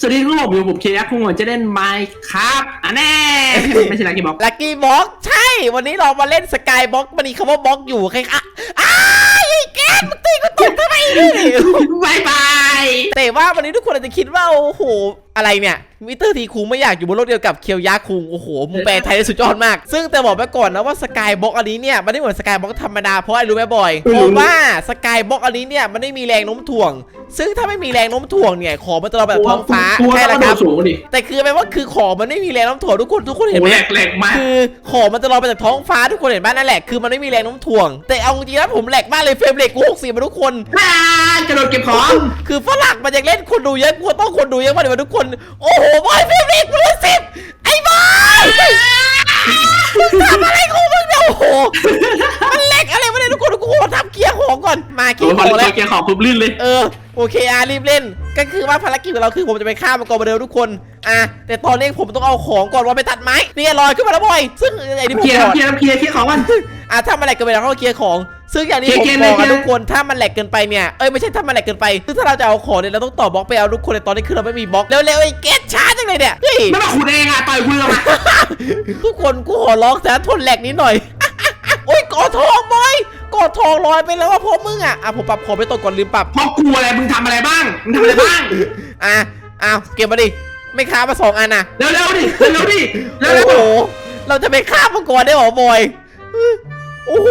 สวัสดีทุกคนอยู่กับผมเคยักษ์คุงหัวจะเล่นไมค์ครับอะแน่ไม่ใช่ลักกี้บอกลักกี้บ็อกใช่ วันนี้เรามาเล่นสกายบ็อกมันมีคำว่าบ็อกอยู่ใครอะอ้ายไอ้ แกนมึงตีกูตกทำไมบายบายแต่ว่าวันนี้ทุกคนอาจจะคิดว่าโอ้โหอะไรเนี่ยมิสเตอร์ทีคุงไม่อยากอยู่บนโลกเดียวกับเคียวยาคุงโอ้โหมึงแปลไทยได้สุดยอดมาก ซึ่งแต่บอกไว้ก่อนนะว่าสกายบ็อกอันนี้เนี่ยมันไม่เหมือนสกายบ็อกธรรมดาเพราะอะไรรู้ไหมบอยเพราะว่าสกายบ็อกอันนี้เนี่ยมันไม่มีแรงโน้มถ่วง ซึ่งถ้าไม่มีแรงโน้มถ่วงเนี่ยของมันจะลอยแบบท้องฟ้าตัวใช่แล้วแล้วก็คโดรับดสูงดิแต่คือแปลว่าคือของมันไม่มีแรงโน้มถ่วงทุกคนทุกคนเห็นโอ้ไหแหมลกแหลกมากคือของมันจะลอยไปจากท้องฟ้าทุกคนเห็นบ้านนั่นแหละคือมันไม่มีแรงโน้มถ่วง แต่เอาจริงๆแล้วผมแหลกมากเลยเฟรมเรทกูหกสิบมาทุกคน อ่ากระโดดเก็บของคือฝรั่งมันยังเล่นคนดูเยอะกูต้องคนดูเยอะมากเลยทุกคน โอ้โหบอยเฟรมเรทกูเลยสิบไอ้บอยมึงทำอะไรของมึงเนี่ยโอ้โหมันแหลกอะไรมาเนี่ยทุกคนกูขอทำเกียร์ของก่อนมาเกีโอ้ยยร์พขอองเล่แล้วนเกียร์ของปุ๊บลื่นเลย เออโอเคอารีบเล่นก็คือว่าภารกิจของเราคือผมจะไปฆ่ามังกรมาเดิมทุกคนอะแต่ตอนนี้ผมต้องเอาของก่อนว่าไปตัดไม้นี่ลอยขึ้นมาแล้วบอย ซึ่งไอ้นี่ผมเคลียร์บอกเคลียร์เคลียร์เคลียร์ของมันอะถ้ามันแหลกเกินไปเราก็เคลียร์ของ ซึ่งอย่างนี้ผมเคลียร์บอกเคลียร์นะทุกคนถ้ามันแหลกเกินไปเนี่ยเอ้ยไม่ใช่ถ้ามันแหลกเกินไปคือถ้าเราจะเอาของเนี่ยเราต้องต่อบล็อกไปเอาทุกคนในตอนนี้คือเราไม่มีบล็อกเร็วๆไอ้เกตช้าจังเลยเนี่ยเฮ้ยไม่มาขุดเองอะต่อยกูเลยมาทุกคนกูขอร้องแต่ทนแหลกนิดหน่อยโอ้ยกอทองบอยกอทองลอยไปแล้วว่าพวกมึงอะอะผมปรับของไปตกก่อนลืมปรับเพราะกูอะไรมึงทำอะไรบ้างมึงทำอะไรบ้างอะอ้าวเก็บมาดิไม่ค้ามาสองอันน่ะเร็วเร็วๆดิเร็วๆดิเร็วโอ้เร็วโหเราจะไปฆ่ามังกรได้เหรอบอยโอ้โห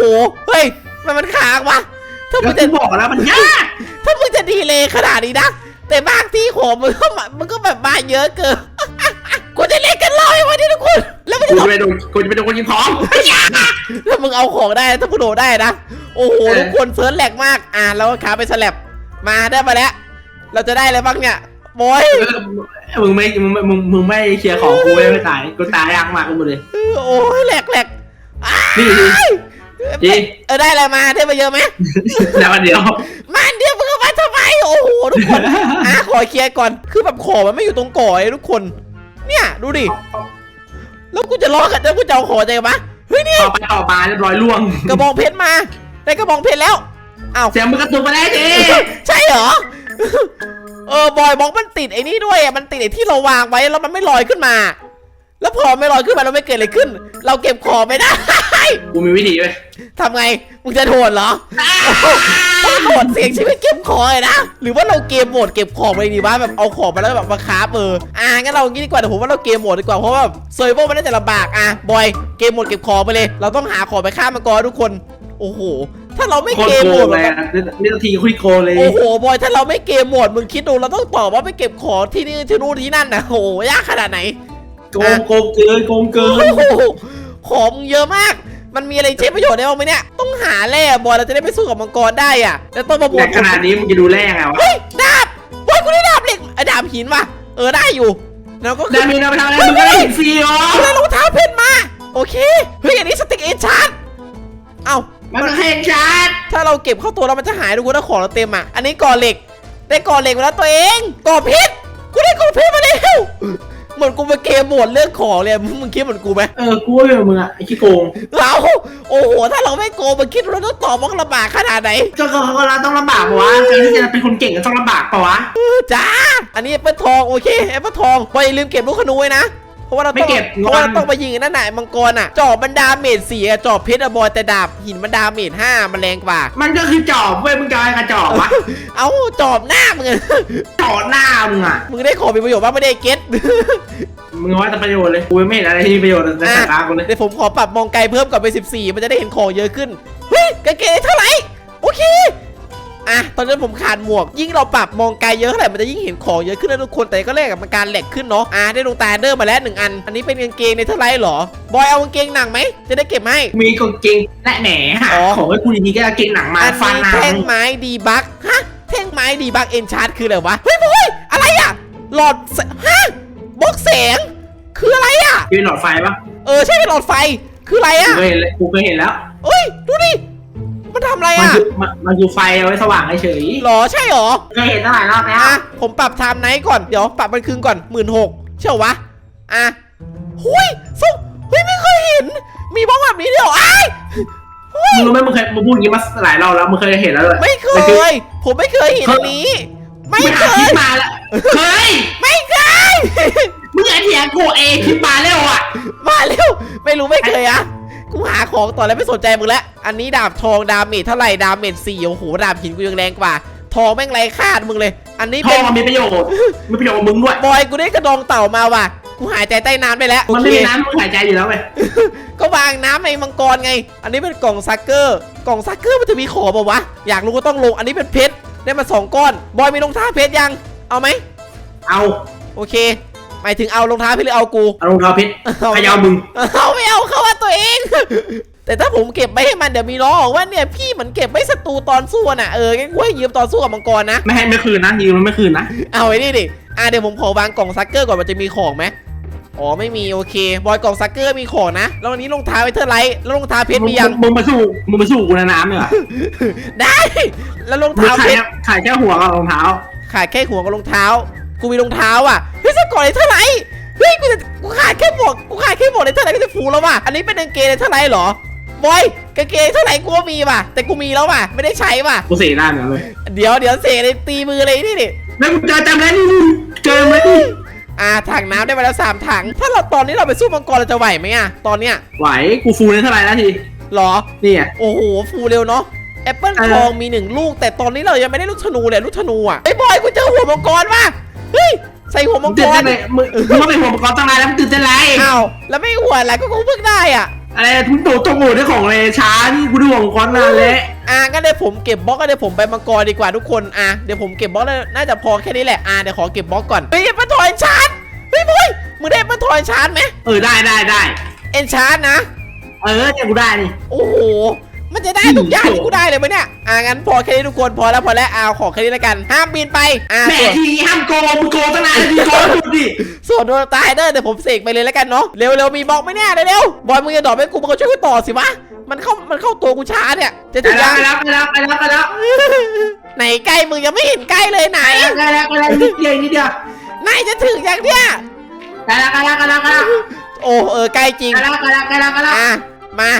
เฮ้ย มันมันค้างวะถ้าแล้มึวงจะกูบอกแล้วมันยากถ้ามึงจะดีเลยขนาดนี้นะ แต่บางที่ของมึงก็มามึงก็แบบมาเยอะเกินกูจะเล่นกันลอยวันนี้ทุกคน แล้วมึงกูจะจะไปโดนกูจะไปโดนคนกินของถ้ามึงเอาของได้ถ้ามึงโดดได้นะ โอ้โหเออทุกคนเซิร์ชแหลกมาก อ่าแล้วก็ขาไปสลับมาได้มาแล้ว เราจะได้อะไรบ้างเนี่ยบอยเออมึงไม่มึงไม่มึงมึงไม่เคลียร์ของกูไม่ตายกูตายยากมากกูเลย โอ้ยแหลกแหลกอ้านี่ดิย จริงเออได้อะไรมาได้มาเยอะไหมแล้วมันเดียว มันเดียวมึงเอามาทำไมโอ้โหทุกคนอะขอเคลียร์ก่อนคือแบบของมันไม่อยู่ตรงก่อเลยทุกคน เนี่ยดูดิแล้วกูจะล้อกันแล้วกูจะเอาของใจปะเฮ้ยนี่ต่อไปต่อมาเรียบร้อยล่วงกระบองเพชรมาได้กระบองเพชรแล้วอ้าว เสียงมึงกระตุกไปแล้วจี ใช่เหรอ เออบอยบอกมันติดไอ้นี่ด้วยอะ มันติดไอ้ที่เราวางไว้แล้วมันไม่ลอยขึ้นมา แล้วพอไม่ลอยขึ้นมาเราไม่เกิดอะไรขึ้น เราเก็บของไม่ได้กูมีวิธีเว้ยทำไง มึงจะโหดเหรอต้องโหดเสียงชีวิตเก็บของเลยนะ หรือว่าเราเกมโหมดเก็บของไปดีวะแบบเอาของมาแล้วแบบมาคราฟเออ อะงั้นเรางี้ดีกว่าแต่ผมว่าเราเกมโหมดดีกว่าเพราะว่าเซอร์ไวมันน่าจะลำบากอะบอยเกมโหมดเก็บของไปเลย เราต้องหาของไปฆ่ามังกรทุกคน โอ้โห ถ้าเราไม่โคตเกรมโกโหมงดเลยแบบอะนี่นาทีคุยโกงเลยโอ้โหบอยถ้าเราไม่เกมโหมดมึงคิดดูเราต้องตอบว่าไปเก็บของที่นี่ที่นู่นที่นั่นนะโอ้โหยากขนาดไหน โกงโกงเกินโกงเกินโอ้โหของมึงเยอะมาก มันมีอะไรใช้ประโยชน์ได้บ้างไหมเนี่ย ต้องหาแร่บอยเราจะได้ไปสู้กับมังกรได้อะแล้วต้องมาบวแต่กขนาดนี้มึงจะดูแรงไงวะเฮ้ยดาบเฮ้ยกูได้ดาบเหล็กไอ้ดาบหินว่ะเออได้อยู่แล้วก็ดามีนาไปทำอะไรมึงก็ได้เห็นฟรีเหรอกูได้รองเท้าเพชรมา โอเคเฮ้ยอันนี้สติ๊กเอนชาร์ดเอ้ามันก็แข่งชัดถ้าเราเก็บเข้าตัวแล้วมันจะหายดูกูถ้าของเราเต็มอะอันนี้ก่อเหล็ก ได้ก่อเหล็กมาแล้วตัวเองก่อเพชรกูได้ก่อเพชรมาแล้วเห มือนกูไปเกมโหมดเรื่องของเลยมึงมึงคิดเหมือนกูไหมเออกูว่าเป็นมึงอะไอ้ขี้โกงเราโอ้โหถ้าเราไม่โกงมันคิดว่าเราต้องตอบว่าลำบากขนาดไหนเจ้าก็เขาก็เราต้องลำบากปะวะการที่จะเป็นคนเก่งก็ต้องลำบากปะวะเออจ้าอันนี้แอปเปิลทองโอเคแอปเปิลทองพออย่าลืมเก็บลูกขนุยนะ เพราะว่าเราต้องเพราะว่าเราต้องไปยิงนั่นน่ะมังกรอะจอบมันดาเมจสี่อะจอบเพชรอะบอยแต่ดาบหินมันดาเมจห้ามันแรงกว่า มันก็คือจอบเว้ยมึงจะอะไรกับจอบวะเอาจอบหน้ามึงอะ จอบหน้ามึงอะมึงได้ของมีประโยชน์บ้างไม่ได้เก็ต มึงว่าจะประโยชน์เลยกูไม่เห็นอะไรที่มีประโยชน์ในสายตากูเลยเดี๋ยวผมขอปรับมองไกลเพิ่มก่อนไป 14 มันจะได้เห็นของเยอะขึ้น เฮ้ยกางเกงเท่าไหร่ โอเค อะตอนนี้ผมขาดหมวก ยิ่งเราปรับมองไกลเยอะเท่าไหร่มันจะยิ่งเห็นของเยอะขึ้นนะทุกคนแต่ก็แลกกับมันการแหลกขึ้นเนาะอะได้ดวงตาเดอร์มาแล้วหนึ่งอัน อันนี้เป็นกางเกงในเท่าไหร่หรอบอยเอากางเกงหนังไหมจะได้เก็บให้มีกางเกงและแหนหาอ๋อ ของให้กูดีๆก็กางเกงหนังมาอันฟันนี้หนัแท่งงไม้ดีบักฮะแท่งไม้ดีบักเอนชาร์ดคืออะไรวะเฮ้ยบอยอะไรอะหลอดแสฮะบล็อกแสงคืออะไรอะมีหลอดไฟปะเออใช่เป็นหลอดไฟคืออะไรกูอะเคยเห็นเลยกูเคยเห็นแล้ว เอ้ยดูดิ มันทำอะไรมันอะ คือมันมันคือไฟเอาไว้สว่างเฉยหรอใช่หรอๆเคยเห็นตั้งหลายรอบแล้วอะ ผมปรับไทม์ไนท์ก่อน เดี๋ยวปรับมันคืนก่อนหมื่นหกเชื่อวะ อะหุยสุเฮ้ยไม่เคยเห็น มีบล็อกแบบนี้เดียวอ้ายมึงรู้ไหมมึงเคยมึงพูดอย่างนี้มาหลายรอบแล้วมึงเคยเห็นแล้วเลยไม่เคมันคือยผมไม่เคยเห็นอันนี้ ไม่ไม่เคหาคลิยปมาแล้วเคยไม่เคย มึงอย่าเถียงกูเองคิดมาแล้วอะ มาเร็ว ไม่รู้ไม่เคยอะ กูหาของต่อแล้วไม่สนใจมึงแล้วอันนี้ดาบทองดาเมจเท่าไหร่ดาเมจสี่โอ้โหดาบหินกูยังแรงกว่า ทองแม่งไรค่ามึงเลย อันนี้ทเป็อนงมีประโยชน์มีประโยชน์กับมึงด้วย บอยกูได้กระดองเต่ามาว่ะ กูหายใจใต้น้ำไปแล้วมันโอไม่เคมีน้ำมึงหายใจอยู่แล้วไปก็วางน้ำในมังกรไง อันนี้เป็นกล่องซักเกอร์ กล่องซักเกอร์มันจะมีของเปล่าวะ อยากรู้ก็ต้องลง อันนี้เป็นเพชร ได้มาสองก้อน บอยมีรองเท้าเพชรยัง เอาไหม เอาโอเค หมายถึงเอารองเท้าเพชรหรือเอากู เอารองเท้าเพชรพยาวมึง เอาไม่เอาเขาว่าตัวเอง แต่ถ้าผมเก็บไม่ให้มันเดี๋ยวมีล้อบอกว่าเนี่ยพี่เหมือนเก็บไม่ศัตรูตอนสู้น่ะเอองั้นกูให้ยืมตอนสู้กับมังกรนะไม่ให้ไม่คืนนะยืมมันไม่คืนนะเอาไว้นี่ดิอะเดี๋ยวผมขอวางกล่องซักเกอร์ก่อนมันจะมีของไหมอ๋อไม่มีโอเคบอยกล่องซักเกอร์มีของนะแล้ววันนี้รองเท้าไวเทอร์ไลท์แล้วรองเท้าเพชรมียังมึงมาสู้มึงมาสู้กูในน้ำเนี่ยเหรอได้ แล้วรองมึงเท้าขายเพชแค่รขายแค่หัวกับรองเท้าขาดแค่หัวกับรองเท้า กูมีรองเท้าอะเฮ้ยส กอร์เลยเท่าไหร่เฮ้ยกูจะกูขาดแค่หมวกกูขาดแค่หมวกเลยเท่าไหร่ก็จะฟูแล้วว่ะอันนี้เป็นกางเกงเลยเท่าไหร่เหรอบอยกางเกงเท่าไหร่กูก็มีว่ะแต่กูมีแล้วว่ะไม่ได้ใช้ว่ะกูเสียได้เหมือนกันเลยเดี๋ยวเดี๋ยวเสกเลยตีมือเลยนี่ดิแล้วกูเจอจำแล้วนี่เจอไหมนี่อ่าถังน้ำได้มาแล้วสามถัง ถ้าเราตอนนี้เราไปสู้มังกรเราจะไหวไหมอะตอนเนี้ยไหวกูฟูในเท่าไหร่แล้วทีหรอนี่ไงโอ้โหฟูเร็วเนาะแอปเปิลเออทองมีหนึ่งลูก แต่ตอนนี้เรายังไม่ได้ลูกธนูเลยลูกธนูอะไอ้ยบอยกูเจอหัวมังกรว่ะเฮ้ย ใส่หัวมึมังงกตื่นรเต้นเลยมึงมึงก็เป็นหัวมังกรตั้งนานแล้วมึงตื่นเต้นไรอ้าวแล้วไม่หัวอะไรก็กูเพิ่งได้อะ อะไรทุกตัวตกโง่ได้ของเลยช้านี่กูดูหัวมังกรนานแล้วอะก็เดี๋ยวผมเก็บบล็อกก็เดี๋ยวผมไปมังกรดีกว่าทุกคนอะเดี๋ยวผมเก็บบล็อกแล้วน่าจะพอแค่นี้แหละอะเดี๋ยวขอเก็บบล็อกก่อนเฮ้ยมาถอยชาร์จเฮ้ยบอยมึงได้มาถอยชาร์จไหมเออได้ได้ได้เอ็นชาร์จนะ เออเนี่ยกูได้นี่โอ้โห มันจะได้ทุกอย่างที่กูได้เลยไหมเนี่ยอะงั้นพอแค่นี้ทุกคนพอแล้วพอแล้วเอาขอแค่นี้แล้วกัน ห้ามบินไปอะแหม่ส่วนทีนี้ห้ามโกงมึงโกงตั้งนานทีโกงหยุดดิส่วนโดนตายเด้อเดี๋ยวผมเสกไปเลยแล้วกันเนาะเร็วเร็วมีบล็อกไหมเนี่ยเร็วๆบอยมึงจะดรอปให้กูมึงก็ช่วยกูต่อสิวะมันเข้ามันเข้าตัวกูช้าเนี่ย จะไปถึงแล้ยัวงไปแล้วไปแล้วไปแล้วไปแล้วไหนใกล้มึงยังไม่เห็นใกล้เลยไหนไปแล้วไปแล้วนิดเดียวนิดเดียวไหนจะถึงยังเนี่ยไปแล้วไปแล้วไปแล้วไปแล้วโอ้เออใกล้จริงไปแล้วไปแล้วไปแล้วไปแล้วอะมา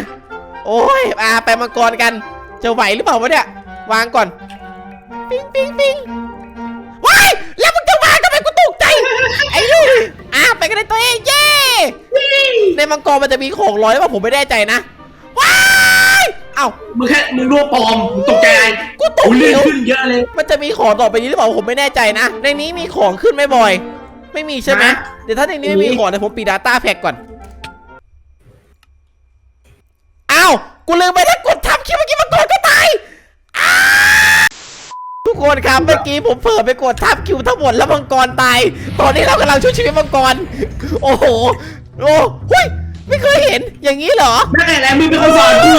โอ้ยอะไปมังกรกัน จะไหวหรือเปล่าวะเนี่ย วางก่อน ปิ้งปิ้งปิ้งว้ายแล้วมึงจะวางทำไมกูตกใจ ไอ้ลูกอะไปกันเลยตัวเอง เย้ในมังกรมันจะมีของร้อยว่าผมไม่แน่ใจนะ ว้ายเอ้ามึงแค่มึงรัวปลอมมึงตกใจอะไรกูตกกูเลื่อนเดียว ขึ้นเยอะเลย มันจะมีของต่อไปนี้หรือเปล่าผมไม่แน่ใจนะ ในนี้มีของขึ้นไหมบอย ไม่มีใช่ไหมฮะเดี๋ยวถ้าในนี้ไม่มีของเดี๋ยวผมปิด Data Pack ก่อน กูลืมไปถ้ากดทับคิวเมื่อกี้มังกรก็ตายอ้าทุกคนครับเมื่อกี้ผมเผลอไปกดทับคิวทั้งหมดแล้วมังกรตาย ตอนนี้เรากำลังช่วยชีวิตมังกร โอ้โห โอ้หุยไม่เคยเห็นอย่างนี้เหรอไม่เป็นไรมึงเป็นคนสอนกู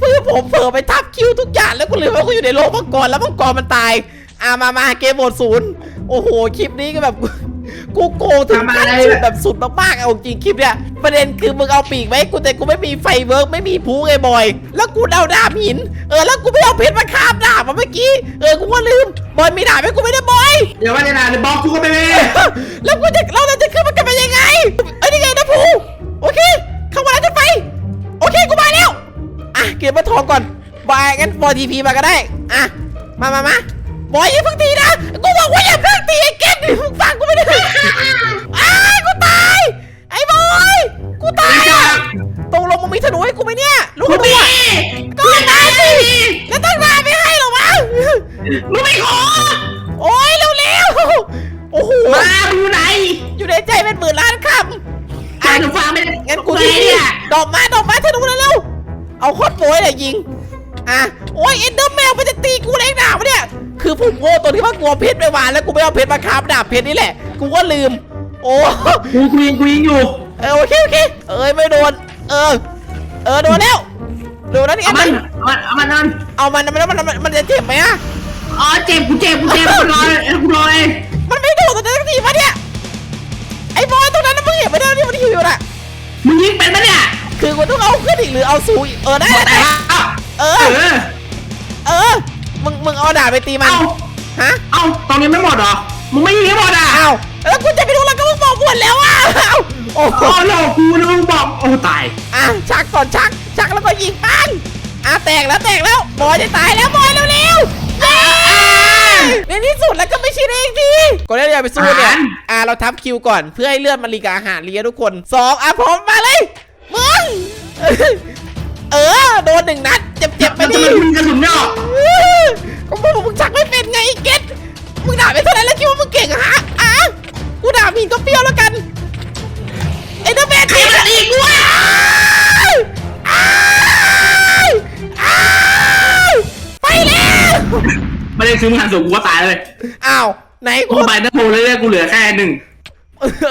คือผมเผลอไปทับคิวทุกอย่างแล้วกูลืมว่ากูอยู่ในโลกมังกรแล้วมังกรมันตาย อ่ามามาเกมโหมดศูนย์โอ้โหคลิปนี้ก็แบบ กูโกงถึงขั้นสุดแบบสุดมากๆเอาจริงคลิปเนี้ยประเด็นคือมึงเอาปีกไว้กูแต่กูไม่มีไฟเวิร์กไม่มีพูไงบอย แล้วกูเอาดาบหิน เออแล้วกูไม่เอาเพชรมาคาบดาบมาเมื่อกี้เออกูก็ลืมบอยมีดาบไหมกูไม่ได้บอยเดี๋ยวว่าจะนานเดี๋ยวบอกกูก็ไม่มีแล้วกูจะเราจะขึ้นมันกันไปยังไงเอ้ยนี่ไงนะภูโอเคเข้ามาแล้วจะไปโอเคกูมาแล้วอะเก็บมาทองก่อนบายงั้นบอยทีพีมาก็ได้อะมามามา บอยอย่าเพิ่งตีนะ กูบอกว่าอย่าเพิ่งตีไอ้เก็บดิมึงฟังกูไม่ได้อ้ายกูตาย ไอ้บอย กูตายอะตกลงมึงมีธนูให้กูไหมเนี่ยลูกกูธนูมีอะก็ได้สิแล้วตั้งนานไม่ให้หรอวะ มึงไม่ขอ โอ้ยเร็วๆ โอ้โห มามึงอยู่ไหน อยู่ในใจเป็นหมื่นล้านคำจ่ายหนูฟังไม่ได้งั้นกูเลที่ยเนี่ยดอกไม้ดอกไม้ธนูเร็วๆเอาโคตรโวยเลยยิง อะโอ้ยเอ็นเดอร์แมวมันจะตีกูเองหนาวะเนี่ย คือผมโง่ตัวที่ว่ากลัวเพชรไปหวานแล้วกูไม่เอาเพชรมาคาบดาบเพชรนี่แหละ กูก็ลืม โอ้กูกูยิงกูยิงอยู่ เออโอเคโอเค เอ้ยไม่โดน เออ เออโดนแล้ว โดนแล้วนี่เอาอันมันนึงเอามันเอามันนั่นเอามันมันมันมันมันจะเจ็บไหมอะอ๋อเจ็บกูเจ็บกูเจ็บกูรอกูรอเลยมันไม่โดนตัวนั้นสักทีวะเนี่ย ไอ้บอยตรงนั้นนะมึงเห็นไหมเนี่ยที่มันหิวอยู่น่ะมึงยิงเป็นปะเนี่ย คือกูต้องเอาขึ้นอีกหรือเอาสูงอีกเออได้หมดได้แล้ว เอเออ อ เออ มึง มึงเอาดาบไปตีมัน เอาฮะ เอาตอนนี้ไม่หมดเหรอ มึงไม่ยิงให้หมดอะอ้าวแล้วกูจะไปดูแล้วก็มึงบอกหมดแล้วอะอ้าวโอ้โห อ๋อหลอกกูนะมึงบอก โอ้ตาย อะชักก่อนชัก ชักแล้วก็ยิงปันอะแตกแล้วแตกแล้วบอยจะตายแล้วบอยเร็วๆเย้ในที่สุดแล้วก็ไม่ใช่เองทีก่อนที่เราจะไปสู้เนี่ย อ่าเราทับคิวก่อนเพื่อให้เลื่อนมารีกับอาหารเลียทุกคนสองอะพร้อมมาเลยมึง เออ โดนหนึ่งนัด เจ็บๆไปมันจะดิมันมึงกระสุนไม่ออกก็มึงมึงชักไม่เป็นไงไอ้เก็ตมึงด่าไม่เท่านั้นแล้วคิดว่ามึงเก่งเหรอฮะอะกูด่ามีนก็เปรี้ยวแล้วกันไอ้เดอะแมนตีมันอีกว้าวอ้าวอ้าวไปแล้วไม่ได้ซื้อมึงหันสูงกูก็ตายเลยอ้าวไหนกู กูไปนะโมเรื่อยๆกูเหลือแค่หนึ่ง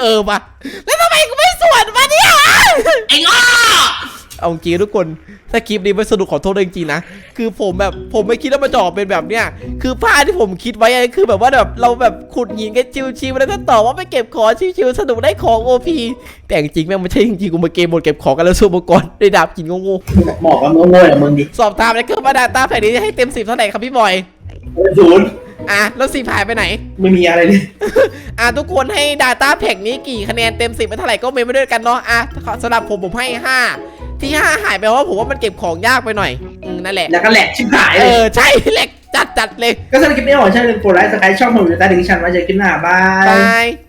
เออปะแล้วทำไมกูไม่สวนมาเนี่ยไอ้ง้อ เอาจริงๆทุกคนถ้าคลิปนี้ไม่สนุกขอโทษด้วยจริงๆนะ คือผมแบบผมไม่คิดว่ามันจะออกเป็นแบบเนี้ย คือภาพที่ผมคิดไว้อะคือแบบว่าแบบเราแบบขุดหินกันชิวๆแล้วก็ตอบว่าไปเก็บของชิวๆสนุกได้ของโอพีแต่จริงๆแม่งไม่ใช่จริงๆกูมาเกมหมดเก็บของกันแล้วสู้มาก่อนได้ดาบหินโง่หมอกกับโง่ๆอย่างมึงดิๆสอบถามแล้วก็มาดาต้าแผ่นนี้ให้เต็มสิบเท่าไหร่ครับพี่บอยศูนย์อะแล้วสิบหายไปไหน ไม่มีอะไรเลยอะทุกคนให้ Data Pack นี้กี่คะแนนเต็ม 10เป็นเท่าไหร่ก็เมนไปด้วยกันเนาะอะสำหรับผมผมให้ 5 ที่5หายไปเพราะว่าผมว่ามันเก็บของยากไปหน่อยอืมนั่นแหละ แล้วก็แหลกชิบหายเอเลยอ ใช่เล็กจัดจัดๆเลย ก็สำหรับคลิปนี้ขอใช้เป็นโปรไลท์สกายช่องผมอยู่ใต้ดิสคริปชั่นไว้เจอคลิปหน้าบาย บาย